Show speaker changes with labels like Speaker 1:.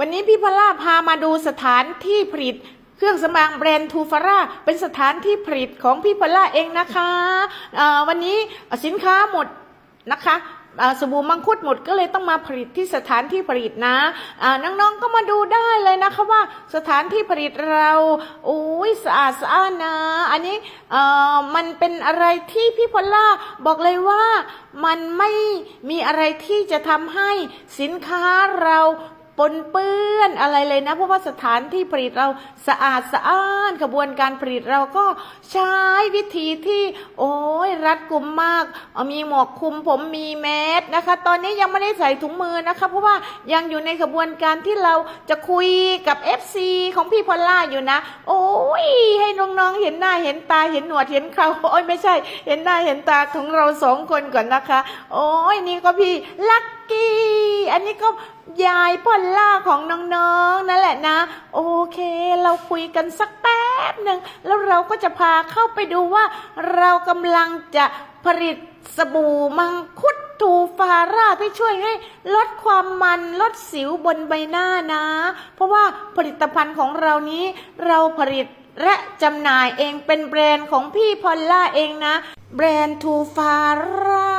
Speaker 1: วันนี้พี่พล่าพามาดูสถานที่ผลิต เครื่องสำอางแบรนด์ทูฟาร่าเป็นสถานที่ผลิตของพี่พล่าเองนะคะเอ่อวันนี้สินค้าหมดนะคะสบู่มังคุดหมดก็เลยต้องมาผลิตที่สถานที่ผลิตนะน้องๆก็มาดูได้เลยนะคะว่าสถานที่ผลิตเราโอ้ยสะอาดสะอ้านนะ อันนี้มันเป็นอะไรที่พี่พล่าบอกเลยว่ามันไม่มีอะไรที่จะทำให้สินค้าเรา ปนเปื้อนอะไรเลยนะ เพราะว่าสถานที่ผลิตเราสะอาดสะอ้านกระบวนการผลิตเราก็ใช้วิธีที่ โอ้ยรัดกุมมาก มีหมวกคลุมผมมีแมสนะคะ ตอนนี้ยังไม่ได้ใส่ถุงมือนะคะ เพราะว่ายังอยู่ในกระบวนการที่เราจะคุยกับ FC ของพี่พอลล่าอยู่นะ โอ้ยให้น้องๆเห็นหน้าเห็นตาเห็นหนวดเห็นเขาโอ้ยไม่ใช่ เห็นหน้าเห็นตาของเราสองคนก่อนนะคะ โอ้ยนี่ก็พี่ลัก กี้ อันนี้ก็ยายพอลล่าของน้องๆนั่นแหละนะ โอเค เราคุยกันสักแป๊บหนึ่งแล้วเราก็จะพาเข้าไปดูว่า เรากำลังจะผลิตสบู่มังคุดทูฟาร่าที่ช่วยให้ลดความมันลดสิวบนใบหน้านะ เพราะว่าผลิตภัณฑ์ของเรานี้เราผลิตและจำหน่ายเองเป็นแบรนด์ของพี่พอลล่าเองนะ แบรนด์ทูฟาร่า